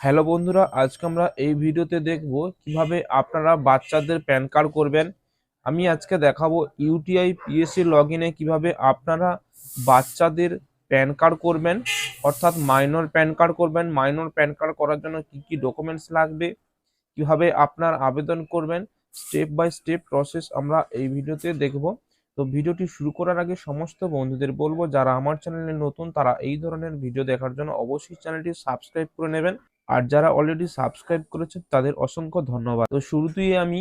Hello বন্ধুরা, আজকে আমরা এই ভিডিওতে দেখব কীভাবে আপনারা বাচ্চাদের প্যান কার্ড করবেন। আমি আজকে দেখাবো ইউটিআই পিএসসি লগ ইনে কীভাবে আপনারা বাচ্চাদের প্যান কার্ড করবেন, অর্থাৎ মাইনর প্যান কার্ড করবেন। মাইনর প্যান কার্ড করার জন্য কি কি ডকুমেন্টস লাগবে, কীভাবে আপনার আবেদন করবেন, স্টেপ বাই স্টেপ প্রসেস আমরা এই ভিডিওতে দেখব। তো ভিডিওটি শুরু করার আগে সমস্ত বন্ধুদের বলব, যারা আমার চ্যানেলে নতুন, তারা এই ধরনের ভিডিও দেখার জন্য অবশ্যই চ্যানেলটি সাবস্ক্রাইব করে নেবেন। আর যারা অলরেডি সাবস্ক্রাইব করেছেন, তাদের অসংখ্য ধন্যবাদ। তো শুরুতেই আমি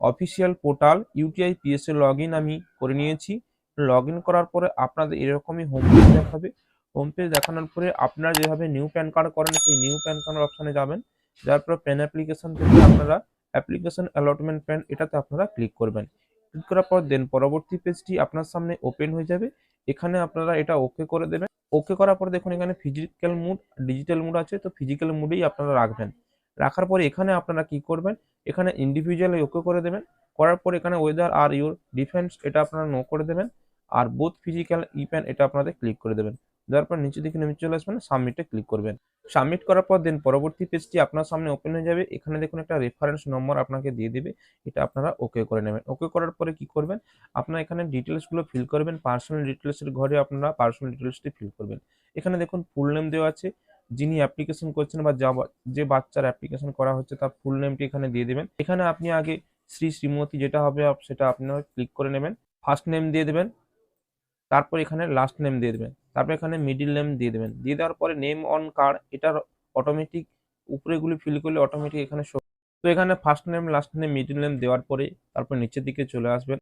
official portal UTI PSA log আমি করে নিয়েছি। লগ করার পরে আপনাদের এরকমই হোম পেজ দেখাবে। হোম পেজ দেখানোর পরে আপনারা যেভাবে নিউ প্যান কার্ড করেন, সেই নিউ প্যান কার্ড অপশানে যাবেন। যার পর প্যান অ্যাপ্লিকেশন থেকে আপনারা অ্যাপ্লিকেশন অ্যালটমেন্ট প্যান এটাতে আপনারা ক্লিক করবেন। ক্লিক করার পর দেন পরবর্তী পেজটি আপনার সামনে ওপেন হয়ে যাবে। এখানে আপনারা এটা ওকে করে দেবেন। ওকে করার পর দেখুন এখানে ফিজিক্যাল মুড ডিজিটাল মুড আছে, তো ফিজিক্যাল মুডেই আপনারা রাখবেন। রাখার পরে এখানে আপনারা কি করবেন? এখানে ইন্ডিভিজুয়ালি ওকে করে দেবেন। করার পর এখানে ওয়েদার আর ইউর ডিফেন্স এটা আপনারা নো করে দেবেন। আর বোথ ফিজিক্যাল ইপ্যান এটা আপনাদের ক্লিক করে দেবেন। দেওয়ার পর নিচে দিকে নেমে চলে আসবেন সাবমিটে ক্লিক করবেন। সাবমিট করার পর দেন পরবর্তী পেজটি আপনার সামনে ওপেন হয়ে যাবে। এখানে দেখুন একটা রেফারেন্স নম্বর আপনাকে দিয়ে দেবে। এটা আপনারা ওকে করে নেবেন। ওকে করার পরে কি করবেন? আপনারা এখানে ডিটেলসগুলো ফিল করবেন। পার্সোনাল ডিটেলসের ঘরে আপনারা পার্সোনাল ডিটেলসটি ফিল করবেন। এখানে দেখুন ফুল নেম দেওয়া আছে। যিনি অ্যাপ্লিকেশন করছেন বা যা বা- যে বাচ্চার অ্যাপ্লিকেশন করা হচ্ছে, তার ফুল নেমটি এখানে দিয়ে দেবেন। এখানে আপনি আগে শ্রী শ্রীমতী যেটা হবে, সেটা আপনারা ক্লিক করে নেবেন। ফার্স্ট নেম দিয়ে দেবেন। তারপর এখানে লাস্ট নেম দিয়ে দেবেন। তারপর এখানে মিডিল নেম দিয়ে দেবেন। দিয়ে দেওয়ার পরে নেম অন কার্ড এটার অটোমেটিক উপরেগুলি ফিল করলে অটোমেটিক এখানে তো এখানে first name last name middle name দেওয়ার পরে তারপর নিচের দিকে চলে আসবেন।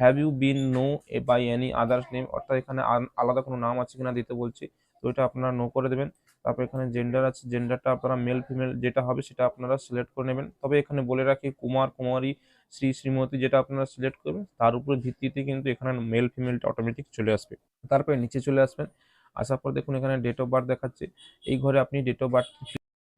Have you been known a by any others name অর্থাৎ এখানে আলাদা কোনো নাম আছে কিনা দিতে বলছি, তো এটা আপনারা নো করে দেবেন। তারপর এখানে জেন্ডার আছে জেন্ডারটা আপনারা মেল ফিমেল যেটা হবে সেটা আপনারা সিলেক্ট করে নেবেন। তবে এখানে বলে রাখি, কুমার, কুমারী শ্রী শ্রীমতী যেটা আপনারা সিলেক্ট করবেন, তার উপর ভিত্তিতে কিন্তু এখানে মেল ফিমেলটা অটোমেটিক চলে আসবে। তারপরে নিচে চলে আসবেন, আসার পর দেখুন এখানে ডেট অফ বার্থ দেখাচ্ছে। এই ঘরে আপনি ডেট অফ বার্থ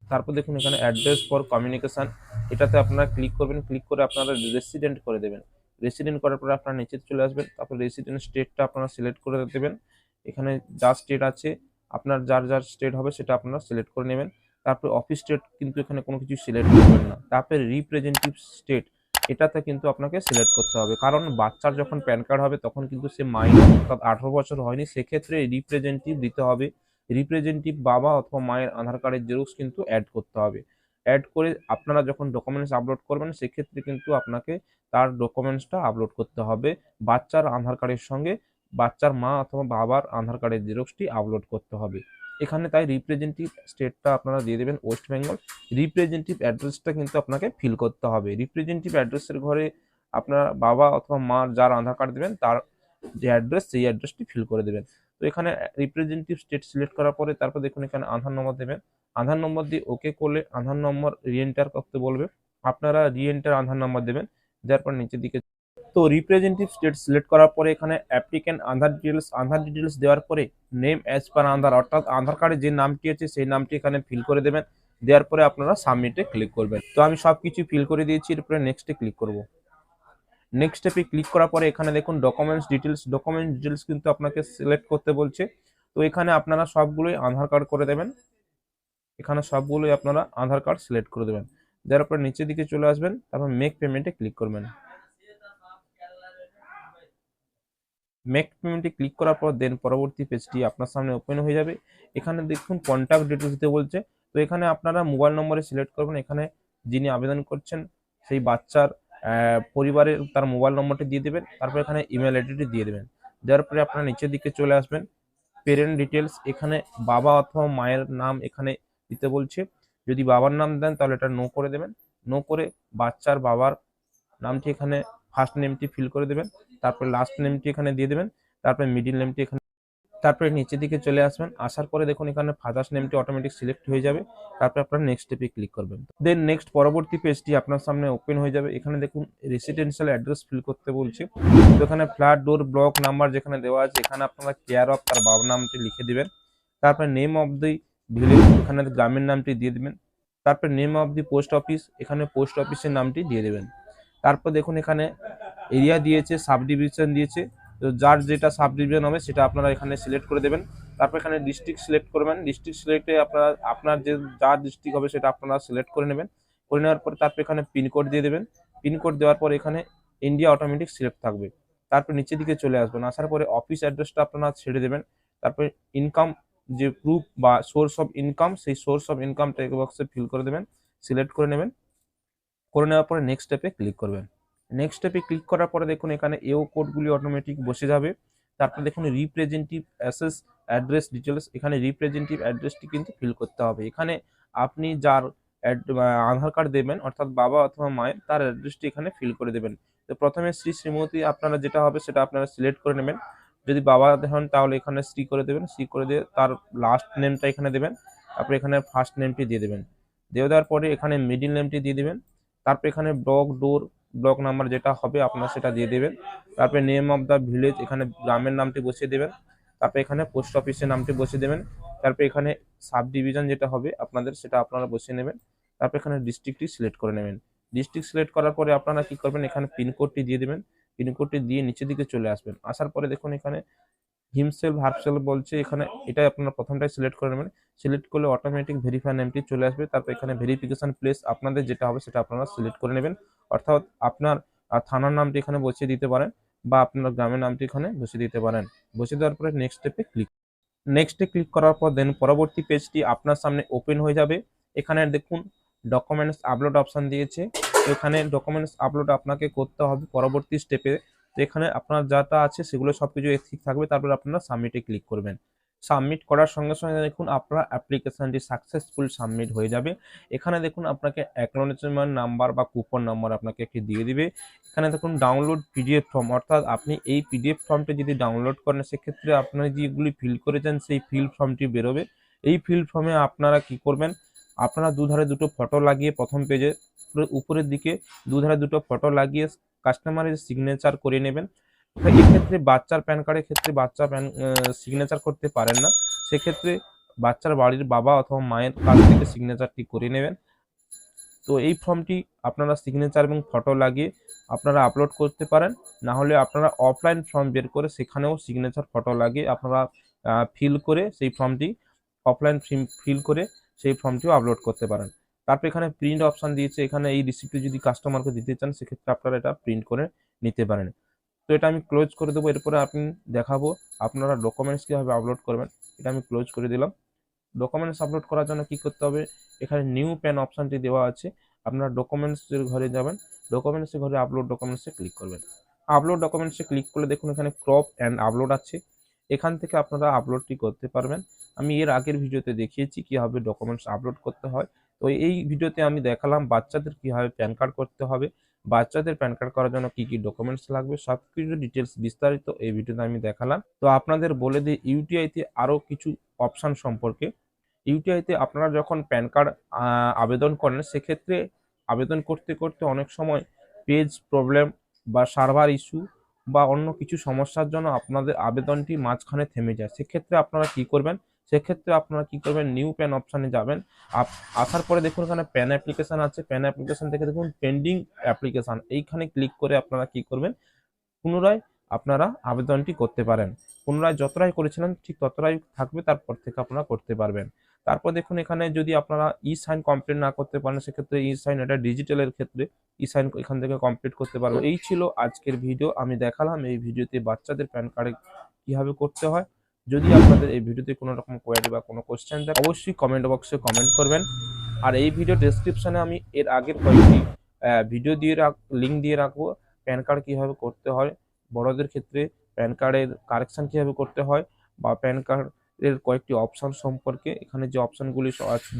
তারপর দেখুন এখানে অ্যাড্রেস ফর কমিউনিকেশন এটাতে আপনারা ক্লিক করবেন ক্লিক করে আপনারা রেসিডেন্ট করে দেবেন। রেসিডেন্ট করার পরে আপনারা নিচে চলে আসবেন, তারপর রেসিডেন্ট স্টেটটা আপনারা সিলেক্ট করে দেবেন। এখানে যা স্টেট আছে, আপনার যার যার স্টেট হবে সেটা আপনারা সিলেক্ট করে নেবেন। তারপরে অফিস স্টেট কিন্তু এখানে কোনো কিছু সিলেক্ট করবেন না। তারপরে রিপ্রেজেন্টেটিভ স্টেট এটাতে কিন্তু আপনাকে সিলেক্ট করতে হবে। কারণ বাচ্চার যখন প্যান কার্ড হবে, তখন কিন্তু সে মাইনর অর্থাৎ আঠারো বছর হয়নি, সেক্ষেত্রে রিপ্রেজেন্টেটিভ দিতে হবে। রিপ্রেজেন্টেটিভ বাবা অথবা মায়ের আধার কার্ডের জেরক্স কিন্তু অ্যাড করতে হবে। অ্যাড করে আপনারা যখন ডকুমেন্টস আপলোড করবেন, সেক্ষেত্রে কিন্তু আপনাকে তার ডকুমেন্টসটা আপলোড করতে হবে। বাচ্চার আধার কার্ডের সঙ্গে বাচ্চার মা অথবা বাবার আধার কার্ডের জেরক্সটি আপলোড করতে হবে। এখানে তাই রিপ্রেজেন্টেটিভ স্টেটটা আপনারা দিয়ে দেবেন ওয়েস্ট বেঙ্গল রিপ্রেজেন্টেটিভ অ্যাড্রেসটা কিন্তু আপনাকে ফিল করতে হবে। রিপ্রেজেন্টেটিভ অ্যাড্রেসের ঘরে আপনার বাবা অথবা মা যার আধার কার্ড দেবেন, তার যে অ্যাড্রেস সেই অ্যাড্রেসটি ফিল করে দেবেন। তো এখানে রিপ্রেজেন্টেটিভ স্টেট সিলেক্ট করার পরে তারপর দেখুন এখানে আধার নম্বর দেবেন। আধার নম্বর দিয়ে ওকে করলে আধার নম্বর রিএন্টার করতে বলবে। আপনারা রিএন্টার আধার নম্বর দেবেন। যার পর নিচের দিকে তো রিপ্রেজেন্টেটিভ স্টেট সিলেক্ট করার পরে এখানে applicant Aadhaar details Aadhaar details দেওয়ার পরে নেম অ্যাজ পার আধার, অর্থাৎ আধার কার্ডে যে নামটি আছে সেই নামটি এখানে ফিল করে দেবেন। দেওয়ার পরে আপনারা সাবমিটে ক্লিক করবেন। তো আমি সব কিছু ফিল করে দিয়েছি এরপরে নেক্সটে ক্লিক করব। নেক্সট স্টেপে ক্লিক করার পরে এখানে দেখুন ডকুমেন্টস ডিটেলস ডকুমেন্ট ডিটেলস কিন্তু আপনাকে সিলেক্ট করতে বলছে। তো এখানে আপনারা সবগুলোই আধার কার্ড করে দেবেন। এখানে সবগুলোই আপনারা আধার কার্ড সিলেক্ট করে দেবেন। দেওয়ার পরে নিচের দিকে চলে আসবেন, তারপর মেক পেমেন্টে ক্লিক করবেন। মেক পেমেন্টে ক্লিক করার পর দেন পরবর্তী পেজটি আপনার সামনে ওপেন হয়ে যাবে। এখানে দেখুন কন্ট্যাক্ট ডিটেলস দিতে বলছে। তো এখানে আপনারা মোবাইল নম্বরে সিলেক্ট করবেন। এখানে যিনি আবেদন করছেন, সেই বাচ্চার পরিবারের তার মোবাইল নম্বরটি দিয়ে দেবেন। তারপর এখানে ইমেল আইডিটি দিয়ে দেবেন। দেওয়ার পরে আপনারা নিচের দিকে চলে আসবেন। পেরেন্ট ডিটেলস এখানে বাবা অথবা মায়ের নাম এখানে দিতে বলছে। যদি বাবার নাম দেন, তাহলে এটা নো করে দেবেন। নো করে বাচ্চার বাবার নামটি এখানে ফার্স্ট নেমটি ফিল করে দেবেন, তারপরে লাস্ট নেমটি এখানে দিয়ে দেবেন, তারপরে মিডিল নেমটি এখানে তারপরে নিচের দিকে চলে আসবেন, আসার পরে দেখুন এখানে ফাদার্স নেমটি অটোমেটিক সিলেক্ট হয়ে যাবে, তারপরে আপনার নেক্সট স্টেপে ক্লিক করবেন। দেন নেক্সট পরবর্তী পেজটি আপনার সামনে ওপেন হয়ে যাবে, এখানে দেখুন রেসিডেন্সিয়াল অ্যাড্রেস ফিল করতে বলছে, তো এখানে ফ্ল্যাট ডোর ব্লক নাম্বার যেখানে দেওয়া আছে, এখানে আপনারা কেয়ার অফ তার বাবার নামটি লিখে দিবেন, তারপরে নেম অফ দি ভিলেজ এখানে গ্রামের নামটি দিয়ে দিবেন, তারপরে name of the post office এখানে পোস্ট অফিসের নামটি দিয়ে দেবেন। তারপর দেখুন এখানে এরিয়া দিয়েছে সাব ডিভিশন দিয়েছে। তো যার যেটা সাব ডিভিশন হবে সেটা আপনারা এখানে সিলেক্ট করে দেবেন। তারপর এখানে ডিস্ট্রিক্ট সিলেক্ট করবেন। ডিস্ট্রিক্ট সিলেক্টে আপনারা, আপনার যে যা ডিস্ট্রিক্ট হবে সেটা আপনারা সিলেক্ট করে নেবেন। করে নেওয়ার পরে তারপর এখানে পিনকোড দিয়ে দেবেন। পিনকোড দেওয়ার পর এখানে ইন্ডিয়া অটোমেটিক সিলেক্ট থাকবে। তারপর নিচের দিকে চলে আসবেন। আসার পরে অফিস অ্যাড্রেসটা আপনারা ছেড়ে দেবেন। তারপরে ইনকাম যে প্রুফ বা সোর্স অফ ইনকাম সেই সোর্স অফ ইনকাম টেক বক্সে ফিল করে দেবেন। সিলেক্ট করে নেবেন। করে নেওয়ার পরে নেক্সট স্টেপে ক্লিক করবেন। নেক্সট স্টেপে ক্লিক করার পরে দেখুন এখানে এও কোডগুলি অটোমেটিক বসে যাবে। তারপর দেখুন রিপ্রেজেন্টেটিভ অ্যাসেস অ্যাড্রেস ডিটেলস এখানে রিপ্রেজেন্টেটিভ অ্যাড্রেসটি কিন্তু ফিল করতে হবে। এখানে আপনি যার আধার কার্ড দেবেন, অর্থাৎ বাবা অথবা মায়ের, তার অ্যাড্রেসটি এখানে ফিল করে দেবেন। তো প্রথমে শ্রী শ্রীমতী, আপনারা যেটা হবে সেটা আপনারা সিলেক্ট করে নেবেন। যদি বাবা হন তাহলে এখানে শ্রী করে দেবেন। শ্রী করে দিয়ে তার লাস্ট নেমটা এখানে দেবেন। তারপরে এখানে ফার্স্ট নেমটি দিয়ে দেবেন। দিয়ে দেওয়ার পরে এখানে মিডিল নেমটি দিয়ে দেবেন। তারপর এখানে ব্লক ডোর ব্লক নাম্বার যেটা হবে আপনার সেটা দিয়ে দেবেন। তারপরে নেম অফ দ্য ভিলেজ এখানে গ্রামের নামটি বসিয়ে দেবেন। তারপরে এখানে পোস্ট অফিসের নামটি বসিয়ে দেবেন। তারপরে এখানে সাব ডিভিশন যেটা হবে আপনাদের, সেটা আপনারা বসিয়ে নেবেন। তারপর এখানে ডিস্ট্রিক্টটি সিলেক্ট করে নেবেন। ডিস্ট্রিক্ট সিলেক্ট করার পরে আপনারা কি করবেন, এখানে পিনকোডটি দিয়ে দেবেন। পিনকোডটি দিয়ে নিচের দিকে চলে আসবেন। আসার পরে দেখুন এখানে হিমসেল ভার্বসেল বলছে, এখানে এটাই আপনারা প্রথমটাই সিলেক্ট করে নেবেন। সিলেক্ট করলে অটোমেটিক ভেরিফাই নেমটি চলে আসবে। তারপর এখানে ভেরিফিকেশন প্লেস আপনাদের যেটা হবে সেটা আপনারা সিলেক্ট করে নেবেন। অর্থাৎ আপনার থানার নামটি এখানে বসিয়ে দিতে পারেন বা আপনার গ্রামের নামটি এখানে বসিয়ে দিতে পারেন। বসিয়ে দেওয়ার পরে নেক্সট স্টেপে ক্লিক নেক্সটে ক্লিক করার পর দেন পরবর্তী পেজটি আপনার সামনে ওপেন হয়ে যাবে। এখানে দেখুন ডকুমেন্টস আপলোড অপশন দিয়েছে। এখানে ডকুমেন্টস আপলোড আপনাকে করতে হবে। পরবর্তী স্টেপে তো এখানে আপনার যাটা আছে সেগুলো সব কিছু ঠিক থাকবে। তারপর আপনারা সাবমিটে ক্লিক করবেন। সাবমিট করার সঙ্গে সঙ্গে দেখুন আপনার অ্যাপ্লিকেশনটি সাকসেসফুল সাবমিট হয়ে যাবে। এখানে দেখুন আপনাকে অ্যাকনোলেজমেন্ট নাম্বার বা কুপন নাম্বার আপনাকে একটি দিয়ে দিবে। এখানে দেখুন ডাউনলোড পিডিএফ ফর্ম অর্থাৎ আপনি এই পিডিএফ ফর্মটি যদি ডাউনলোড করেন, সেক্ষেত্রে আপনারা যেগুলি ফিল করেছেন, সেই ফিল ফর্মটি বেরোবে। এই ফিল ফর্মে আপনারা কি করবেন? আপনারা দুধারে দুটো ফটো লাগিয়ে প্রথম পেজে উপরের দিকে দুধারে দুটো ফটো লাগিয়ে কাস্টমারের সিগনেচার করে নেবেন। এক্ষেত্রে বাচ্চার প্যান কার্ডের ক্ষেত্রে বাচ্চা প্যান সিগনেচার করতে পারেন না। সেক্ষেত্রে বাচ্চার বাড়ির বাবা অথবা মায়ের কাছ থেকে সিগনেচারটি করে নেবেন। তো এই ফর্মটি আপনারা সিগনেচার এবং ফটো লাগিয়ে আপনারা আপলোড করতে পারেন। না হলে আপনারা অফলাইন ফর্ম বের করে সেখানেও সিগনেচার ফটো লাগিয়ে আপনারা ফিল করে সেই ফর্মটি অফলাইন ফিল করে সেই ফর্মটিও আপলোড করতে পারেন। তারপর এখানে প্রিন্ট অপশান দিয়েছে। এখানে এই রিসিপ্টটি যদি কাস্টমারকে দিতে চান, সেক্ষেত্রে আপনারা এটা প্রিন্ট করে নিতে পারেন। তো এটা আমি ক্লোজ করে দেবো। এরপরে আপনি দেখাবো আপনারা ডকুমেন্টস কীভাবে আপলোড করবেন। এটা আমি ক্লোজ করে দিলাম। ডকুমেন্টস আপলোড করার জন্য কি করতে হবে? এখানে নিউ প্যান অপশানটি দেওয়া আছে। আপনারা ডকুমেন্টসের ঘরে যাবেন। ডকুমেন্টসের ঘরে আপলোড ডকুমেন্টসে ক্লিক করবেন। আপলোড ডকুমেন্টসে ক্লিক করলে দেখুন এখানে ক্রপ অ্যান্ড আপলোড আছে। এখান থেকে আপনারা আপলোডটি করতে পারবেন। আমি এর আগের ভিডিওতে দেখিয়েছি কীভাবে ডকুমেন্টস আপলোড করতে হয়। তো এই ভিডিওতে আমি দেখালাম বাচ্চাদের কীভাবে প্যান কার্ড করতে হবে, বাচ্চাদের প্যান কার্ড করার জন্য কী কী ডকুমেন্টস লাগবে সব কিছু ডিটেলস বিস্তারিত এই ভিডিওতে আমি দেখালাম। তো আপনাদের বলে দিই ইউটিআইতে আরও কিছু অপশান সম্পর্কে। ইউটিআইতে আপনারা যখন প্যান কার্ড আবেদন করেন, সেক্ষেত্রে আবেদন করতে করতে অনেক সময় পেজ প্রবলেম বা সার্ভার ইস্যু বা অন্য কিছু সমস্যার জন্য আপনাদের আবেদনটি মাঝখানে থেমে যায়। সেক্ষেত্রে আপনারা কি করবেন সেক্ষেত্রে আপনারা কি করবেন? নিউ প্যান অপশানে যাবেন। আসার পরে দেখুন এখানে প্যান অ্যাপ্লিকেশন আছে। প্যান অ্যাপ্লিকেশন থেকে দেখুন পেন্ডিং অ্যাপ্লিকেশান এইখানে ক্লিক করে আপনারা কি করবেন? পুনরায় আপনারা আবেদনটি করতে পারেন। পুনরায় যতটাই করেছিলেন, ঠিক ততটাই থাকবে। তারপর থেকে আপনারা করতে পারবেন। তারপর দেখুন এখানে যদি আপনারা ই সাইন কমপ্লিট না করতে পারেন, সেক্ষেত্রে ই সাইন এটা ডিজিটালের ক্ষেত্রে ই সাইন এখান থেকে কমপ্লিট করতে পারব এই ছিল আজকের ভিডিও আমি দেখালাম এই ভিডিওতে বাচ্চাদের প্যান কার্ডে কীভাবে করতে হয়। যদি আপনাদের এই ভিডিওতে কোনো রকম কোয়ারি বা কোনো কোশ্চেন থাকে, অবশ্যই কমেন্ট বক্সে কমেন্ট করবেন। আর এই ভিডিও ডেসক্রিপশনে আমি এর আগের কয়েকটি ভিডিও দিয়ে রাখ লিঙ্ক দিয়ে রাখব। প্যান কার্ড কীভাবে করতে হয়, বড়দের ক্ষেত্রে প্যান কার্ডের কারেকশান কীভাবে করতে হয়, বা প্যান কার্ডের কয়েকটি অপশান সম্পর্কে, এখানে যে অপশানগুলি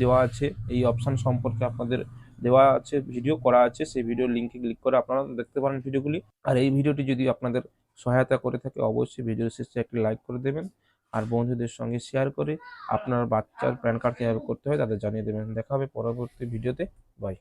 দেওয়া আছে, এই অপশান সম্পর্কে আপনাদের দেওয়া আছে ভিডিও করা আছে, সেই ভিডিও লিঙ্কে ক্লিক করে আপনারা দেখতে পারেন ভিডিওগুলি আর এই ভিডিওটি যদি আপনাদের সহায়তা করে থাকে, অবশ্যই ভিডিও শেষে একটি লাইক করে দেবেন। আর বন্ধুদের সঙ্গে শেয়ার করে আপনার বাচ্চার প্যান কার্ড কীভাবে করতে হয় তাদের জানিয়ে দেবেন। দেখা হবে পরবর্তী ভিডিওতে। বাই